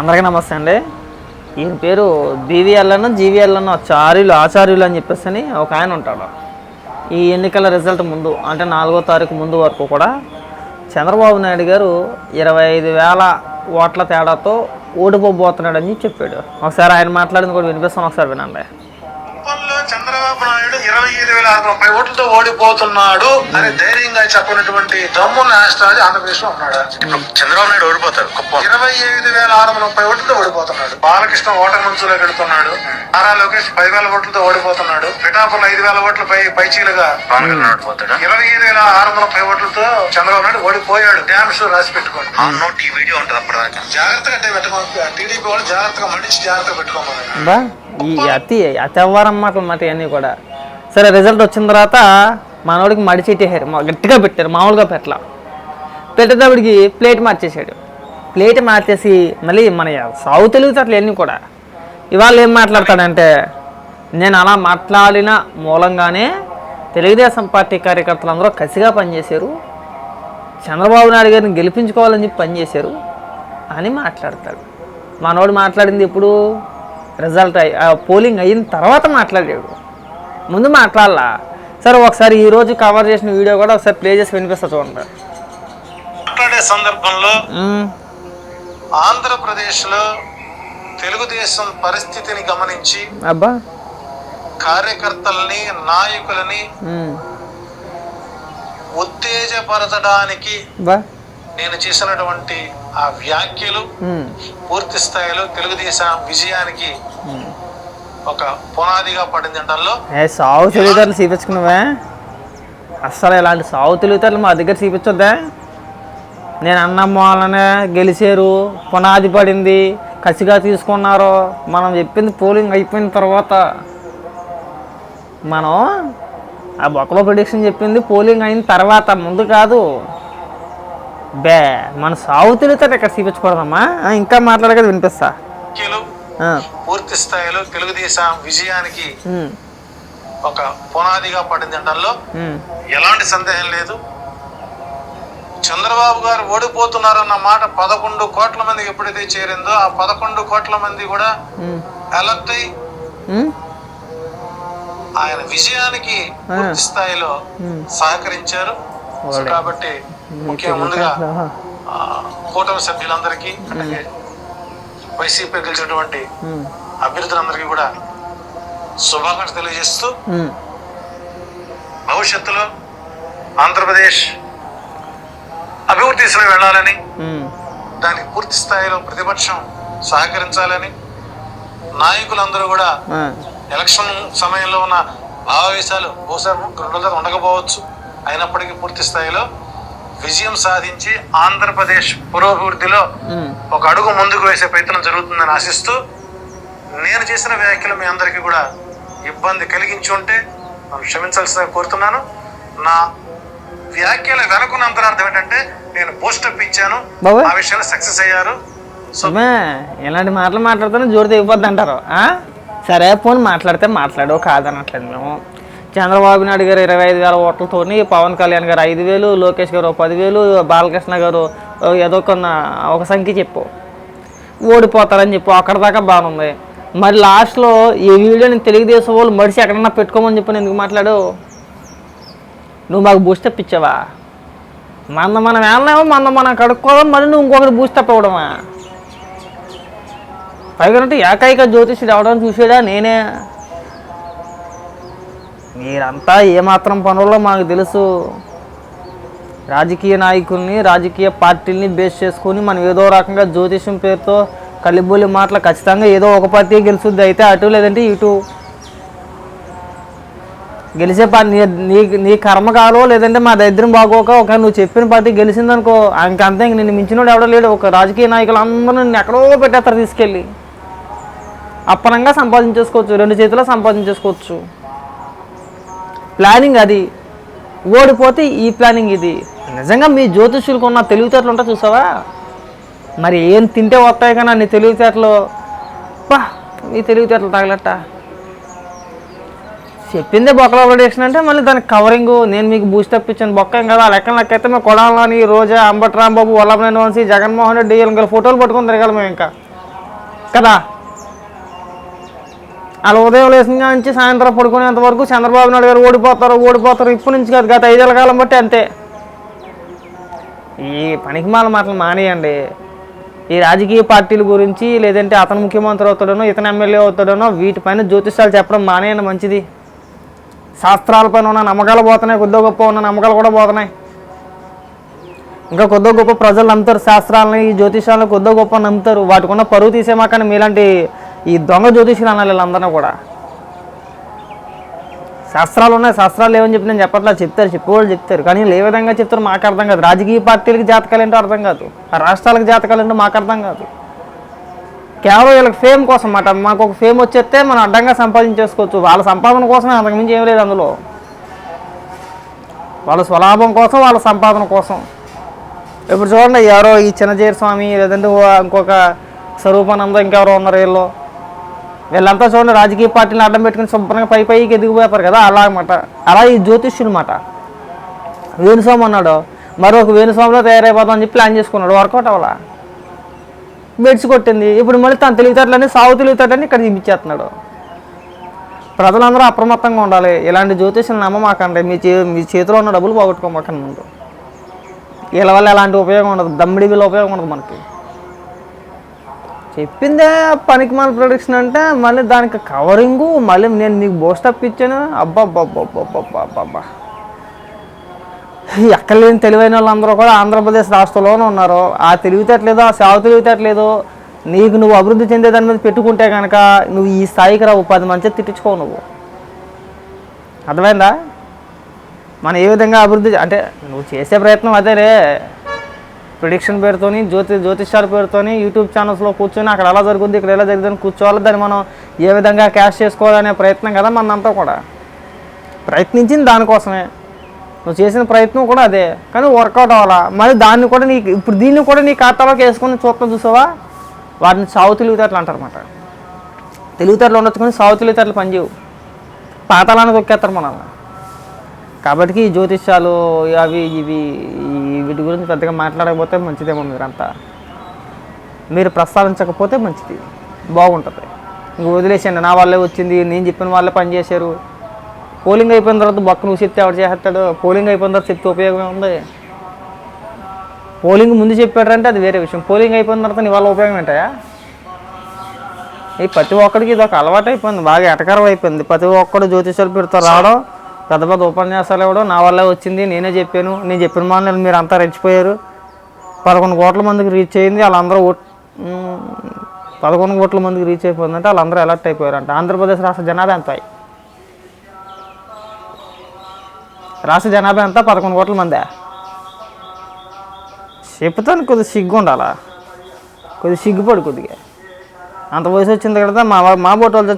అందరికీ నమస్తే అండి. ఈయన పేరు బీవీఎల్ఎన్ జీవీఎల్ఎన్ చార్యులు ఆచార్యులు అని చెప్పేసి అని ఒక ఆయన ఉంటాడు. ఈ ఎన్నికల రిజల్ట్ ముందు అంటే నాలుగో తారీఖు ముందు వరకు కూడా చంద్రబాబు నాయుడు గారు ఇరవై ఐదు వేల ఓట్ల తేడాతో ఓడిపోబోతున్నాడని చెప్పాడు. ఒకసారి ఆయన మాట్లాడింది కూడా వినిపిస్తాను ఒకసారి వినండి. ఐదు వేల ఆరు వందల ఓట్లతో ఓడిపోతున్నాడు అని ధైర్యంగా చెప్పినటువంటి దమ్ము రాష్ట్రాలు ఆంధ్రప్రదేశ్లో ఉన్నాడు చంద్రబాబు నాయుడు ఓడిపోతాడు ఇరవై ఐదు వేల ఆరు వందల ముప్పై ఓట్లతో ఓడిపోతున్నాడు. బాలకృష్ణ ఓటర్ మంచులో పెడుతున్నాడు నారా లోకేష్ పదివేల ఓట్లతో ఓడిపోతున్నాడు. పిఠాపురం ఐదు వేల ఓట్ల పై పైచీలుగా ఇరవై ఐదు వేల ఆరు వందల ముప్పై ఓట్లతో చంద్రబాబు నాయుడు ఓడిపోయాడు. డ్యామ్ షో రాసి పెట్టుకోండి. నోట్ ఈ వీడియో ఉంటుంది అప్పటిదాకా. జాగ్రత్తగా అంటే పెట్టుకోవాలి టీడీపీ వాళ్ళు జాగ్రత్తగా మడిచి జాగ్రత్తగా పెట్టుకోమని ఈ అతి అతి అవ్వారం మాటలు మాట ఇవన్నీ కూడా. సరే రిజల్ట్ వచ్చిన తర్వాత మనోడికి మడిచెట్టేశారు గట్టిగా పెట్టారు మామూలుగా పెట్టలా. పెట్టేటప్పటికి ప్లేట్ మార్చేసాడు ప్లేట్ మార్చేసి మళ్ళీ మన సాగు తెలుగుతట్లు అన్నీ కూడా. ఇవాళ ఏం మాట్లాడతాడంటే నేను అలా మాట్లాడిన మూలంగానే తెలుగుదేశం పార్టీ కార్యకర్తలు అందరూ కసిగా పనిచేశారు. చంద్రబాబు నాయుడు గారిని గెలిపించుకోవాలని చెప్పి పనిచేశారు అని మాట్లాడతాడు. మనోడు మాట్లాడింది ఇప్పుడు రిజల్ట్ అయ్యి ఆ పోలింగ్ అయిన తర్వాత మాట్లాడాడు. ముందు మాట్లాడాలా సరే ఒకసారి ఈ రోజు కవర్ చేసిన వీడియో కూడా ఒకసారి ప్లే చేసి వినిపిస్తా చూడండి మాట్లాడే సందర్భంలో మ్మ్. ఆంధ్రప్రదేశ్లో తెలుగుదేశం పరిస్థితిని గమనించి అబ్బా కార్యకర్తల్ని నాయకులని. ఉత్తేజపరచడానికి నేను చేసినటువంటి ఆ వ్యాఖ్యలు. పూర్తి స్థాయిలో తెలుగుదేశం విజయానికి. ఒక పునాదిగా పడింది అనడంలో ఏ సాగు తెలివితేటలు చూపించుకున్నావే? అస్సలు ఇలాంటి సాగు తెలివితేటలు మా దగ్గర చూపించొద్దా. నేను అన్నమ్మ వాళ్ళనే గెలిచారు పునాది పడింది కసిగా తీసుకున్నారు. మనం చెప్పింది పోలింగ్ అయిపోయిన తర్వాత మనం ఆ బొక్కలో ప్రిడిక్షన్ చెప్పింది పోలింగ్ అయిన తర్వాత ముందు కాదు. బే మన సాగు తెలివితేట ఇక్కడ చూపించకూడదమ్మా. ఇంకా మాట్లాడక వినిపిస్తా. పూర్తి స్థాయిలో తెలుగుదేశం విజయానికి ఒక పునాదిగా పడింది అనడంలో ఉమ్, ఎలాంటి సందేహం లేదు. చంద్రబాబు గారు ఓడిపోతున్నారన్న మాట పదకొండు కోట్ల మందికి ఎప్పుడైతే చేరిందో ఆ పదకొండు కోట్ల మంది కూడా అలర్ట్ అయి ఆయన విజయానికి పూర్తి స్థాయిలో. సహకరించారు. కాబట్టి ముఖ్యంగా ముందుగా కూటమి సభ్యులందరికీ వైసీపీ గెలిచినటువంటి అభ్యర్థులందరికీ కూడా శుభాకాంక్షలు తెలియజేస్తూ భవిష్యత్తులో ఆంధ్రప్రదేశ్ అభివృద్ధి దిశలో వెళ్ళాలని దానికి పూర్తి స్థాయిలో ప్రతిపక్షం సహకరించాలని నాయకులందరూ కూడా ఎలక్షన్ సమయంలో ఉన్న భావావేశాలు బహుశా రెండు రోజులు ఉండకపోవచ్చు. అయినప్పటికీ పూర్తి స్థాయిలో విజయం సాధించి ఆంధ్రప్రదేశ్ పురోభివృద్ధిలో ఒక అడుగు ముందుకు వేసే ప్రయత్నం జరుగుతుందని ఆశిస్తూ నేను చేసిన వ్యాఖ్యలు మీ అందరికీ కూడా ఇబ్బంది కలిగించి ఉంటే నన్ను క్షమించాల్సిందిగా కోరుతున్నాను. నా వ్యాఖ్యల వెనుకున్న అంతరార్థం ఏంటంటే నేను పోస్టప్ ఇచ్చాను. బాబాయ్. ఆ విషయంలో సక్సెస్ అయ్యారు. ఇలాంటి మాటలు మాట్లాడితేనే జోరు తెగిపోద్ది అంటారు? సరే పోనీ మాట్లాడితే మాట్లాడు కాదనట్లేదు మేము. చంద్రబాబు నాయుడు గారు ఇరవై ఐదు వేల ఓట్లతోని పవన్ కళ్యాణ్ గారు ఐదు వేలు లోకేష్ గారు పదివేలు బాలకృష్ణ గారు ఏదో కొన్న ఒక సంఖ్య చెప్పు. ఓడిపోతారని చెప్పు. అక్కడ దాకా బాగుంది. మరి లాస్ట్లో ఈ వీడియోని తెలుగుదేశం వాళ్ళు మడిసి ఎక్కడన్నా పెట్టుకోమని చెప్పి ఎందుకు మాట్లాడు నువ్వు మాకు బూస్ట్ తెప్పించావా మన మనం వెళ్ళామో మన మనం కడుక్కోవడం మరి నువ్వు ఇంకొకటి బూస్ట్ ఇవ్వడమా? పైగా ఏకైక జ్యోతిషుడు అవడం చూసాడా నేనే. మీరంతా ఏమాత్రం పనుల్లో మాకు తెలుసు. రాజకీయ నాయకుల్ని రాజకీయ పార్టీల్ని బేస్ చేసుకొని మనం ఏదో రకంగా జ్యోతిషం పేరుతో కలిబోలి మాటలు ఖచ్చితంగా ఏదో ఒక పార్టీ గెలుస్తుంది అయితే అటు లేదంటే ఇటు. గెలిచే పార్టీ నీ నీ నీ కర్మ కాలో లేదంటే మా దరిద్రం బాగోక ఒక నువ్వు చెప్పిన పార్టీ గెలిచిందనుకో ఇంకంతే ఇంక నిన్ను మించినోడు ఎవడో లేడు. ఒక రాజకీయ నాయకులు అందరూ నిన్ను ఎక్కడో పెట్టేస్తారు తీసుకెళ్ళి. అప్పనంగా సంపాదించేసుకోవచ్చు రెండు చేతిలో సంపాదించేసుకోవచ్చు. ప్లానింగ్ అది. ఓడిపోతే ఈ ప్లానింగ్ ఇది. నిజంగా మీ జ్యోతిష్యులకు ఉన్న తెలివితేటలు ఉంటా చూసావా? మరి ఏం తింటే వస్తాయి కానీ నీ తెలివితేటలు? బా నీ తెలివితేటలు తగలట్ట. చెప్పిందే బొక్కలు ప్రొడక్షన్ అంటే మళ్ళీ దానికి కవరింగ్ నేను మీకు బూస్ట్ ఇచ్చాను. బొక్క కదా లెక్కన లెక్కైతే మేము కొడాలని రోజా అంబట్ రాంబాబు వల్లభనేని వంశీ జగన్మోహన్ రెడ్డి వీళ్ళ ఫోటోలు పట్టుకొని తిరగాలి మేము ఇంకా. కదా? అలా ఉదయం లేచిన నుంచి సాయంత్రం పడుకునేంత వరకు చంద్రబాబు నాయుడు గారు ఓడిపోతారు ఓడిపోతారు. ఇప్పటి నుంచి కాదు గత ఐదేళ్ళ కాలం బట్టి అంతే. ఈ పనికిమాల మాటలు మానేయండి. ఈ రాజకీయ పార్టీల గురించి లేదంటే అతను ముఖ్యమంత్రి అవుతాడనో ఇతను ఎమ్మెల్యే అవుతాడనో వీటిపైన జ్యోతిష్యాలు చెప్పడం మానేయండి మంచిది. శాస్త్రాలపైన ఉన్న నమ్మకాలు పోతున్నాయి కొద్దిగా గొప్ప ఉన్న నమ్మకాలు కూడా పోతున్నాయి. ఇంకా కొద్దిగా గొప్ప ప్రజలు నమ్ముతారు శాస్త్రాలని ఈ జ్యోతిషాలను కొద్దిగా గొప్ప నమ్ముతారు. వాటికి ఉన్న పరువు తీసేమాకని మీలాంటి ఈ దొంగ జ్యోతిషులు అనాలి వీళ్ళందరినీ కూడా. శాస్త్రాలు ఉన్నాయి శాస్త్రాలు లేవని చెప్పి నేను చెప్పట్లా చెప్తారు చెప్పేవాళ్ళు చెప్తారు. కానీ ఏ విధంగా చెప్తారు మాకు అర్థం కాదు. రాజకీయ పార్టీలకు జాతకాలు ఏంటో అర్థం కాదు. ఆ రాష్ట్రాలకు జాతకాలు ఏంటో మాకు అర్థం కాదు. కేవలం వీళ్ళకి ఫేమ్ కోసం మాట మాకు ఒక ఫేమ్ వచ్చేస్తే మనం అడ్డంగా సంపాదించేసుకోవచ్చు. వాళ్ళ సంపాదన కోసమే అంతకుమించి ఏం లేదు అందులో. వాళ్ళ స్వలాభం కోసం వాళ్ళ సంపాదన కోసం. ఇప్పుడు చూడండి ఎవరో ఈ చిన్నజీర స్వామి లేదంటే ఇంకొక స్వరూపానంద ఇంకెవరో ఉన్నారు వీళ్ళు. వీళ్ళంతా చూడండి రాజకీయ పార్టీని అడ్డం పెట్టుకుని శుభ్రంగా పై పైకి ఎదిగిపోతారు కదా అలా అనమాట అలా ఈ జ్యోతిష్యుడు అనమాట వేణుస్వామి అన్నాడు మరొక వేణుస్వామిలో తయారైపోదాం అని చెప్పి ప్లాన్ చేసుకున్నాడు వర్కౌట్ అవ్వాలా? బెడ్స్ కొట్టింది ఇప్పుడు మళ్ళీ తన తెలివితేటలని సాగు తెలివితేటని ఇక్కడ చూపించేస్తున్నాడు ప్రజలందరూ అప్రమత్తంగా ఉండాలి ఇలాంటి జ్యోతిష్యం నమ్మమాకండి మీ చే మీ చేతిలో ఉన్న డబ్బులు పోగొట్టుకోమాకండి ముందు. వీళ్ళ వల్ల ఎలాంటి ఉపయోగం ఉండదు దమ్మిడి వీళ్ళ ఉపయోగం ఉండదు మనకి. చెప్పిందే పనికి మన ప్రొడక్షన్ అంటే మళ్ళీ దానికి కవరింగు మళ్ళీ నేను నీకు బోస్టప్ ఇచ్చాను. అబ్బాబ్బాబ్బాబ్బాబ్బాబ్బా ఎక్కడ లేని తెలివైన వాళ్ళందరూ కూడా ఆంధ్రప్రదేశ్ రాష్ట్రంలోనే ఉన్నారు. ఆ తెలివితేటలేదు ఆ సేవ తెలివితేటలేదు నీకు నువ్వు అభివృద్ధి చెందే దాని మీద పెట్టుకుంటే కనుక నువ్వు ఈ స్థాయికి రావు. పది మంచి తిట్టించుకోవు నువ్వు. అర్థమైందా? మనం ఏ విధంగా అభివృద్ధి అంటే నువ్వు చేసే ప్రయత్నం అదేరే ప్రిడిక్షన్ పేరుతోని జ్యోతి జ్యోతిష్యాల పేరుతోని యూట్యూబ్ ఛానల్స్లో కూర్చొని అక్కడ ఎలా జరుగుద్ది ఇక్కడ ఎలా జరుగుతుంది కూర్చోవాలి. దాన్ని మనం ఏ విధంగా క్యాష్ చేసుకోవాలనే ప్రయత్నం కదా మనంతా కూడా. ప్రయత్నించింది దానికోసమే. నువ్వు చేసిన ప్రయత్నం కూడా అదే. కానీ వర్కౌట్ అవ్వాలా? మరి దాన్ని కూడా నీకు ఇప్పుడు దీన్ని కూడా నీ ఖాతాలోకి వేసుకొని చూస్తాం చూసావా? వాటిని సావు తెలివితేటలు అంటారనమాట అన్నమాట. తెలివితేటలు ఉండొచ్చు కానీ సావు తెలివితేటలు పనిచేయవు. పాతాలను తొక్కేస్తారు మనల్ని. కాబట్టి ఈ జ్యోతిష్యాలు అవి ఇవి వీటి గురించి పెద్దగా మాట్లాడకపోతే మంచిదేమో మీరంతా మీరు ప్రస్తావించకపోతే మంచిది. బాగుంటుంది. ఇంక వదిలేసండి నా వాళ్ళే వచ్చింది నేను చెప్పిన వాళ్ళే పనిచేశారు పోలింగ్ అయిపోయిన తర్వాత బొక్క నువ్వు చెప్తే ఎవరు చేస్తాడు? పోలింగ్ అయిపోయిన తర్వాత చెప్తే ఉపయోగం ఉంది పోలింగ్ ముందు చెప్పాడంటే అది వేరే విషయం. పోలింగ్ అయిపోయిన తర్వాత నీ వాళ్ళ ఉపయోగం ఏంటయా ఈ ప్రతి ఒక్కడికి ఇది ఒక అలవాటు అయిపోయింది బాగా ఎటకరం అయిపోయింది. ప్రతి ఒక్కడు జ్యోతిష్యాలు పెడుతూ రావడం పెద్ద పెద్ద ఉపన్యాసాలు ఇవ్వడం నా వల్లే వచ్చింది నేనే చెప్పాను. నేను చెప్పిన మాట మీరు అంతా రెచ్చిపోయారు. పదకొండు కోట్ల మందికి రీచ్ అయింది వాళ్ళందరూ పదకొండు కోట్ల మందికి రీచ్ అయిపోయిందంటే వాళ్ళందరూ అలర్ట్ అయిపోయారంట. ఆంధ్రప్రదేశ్ రాష్ట్ర జనాభా ఎంత? రాష్ట్ర జనాభా ఎంత? పదకొండు కోట్ల మందే. చెప్తాను కొద్దిగా సిగ్గు ఉండాలా కొద్దిగా సిగ్గుపడు కొద్దిగా. అంత వయసు వచ్చింది కదా మా మా బోట్ వాళ్ళతో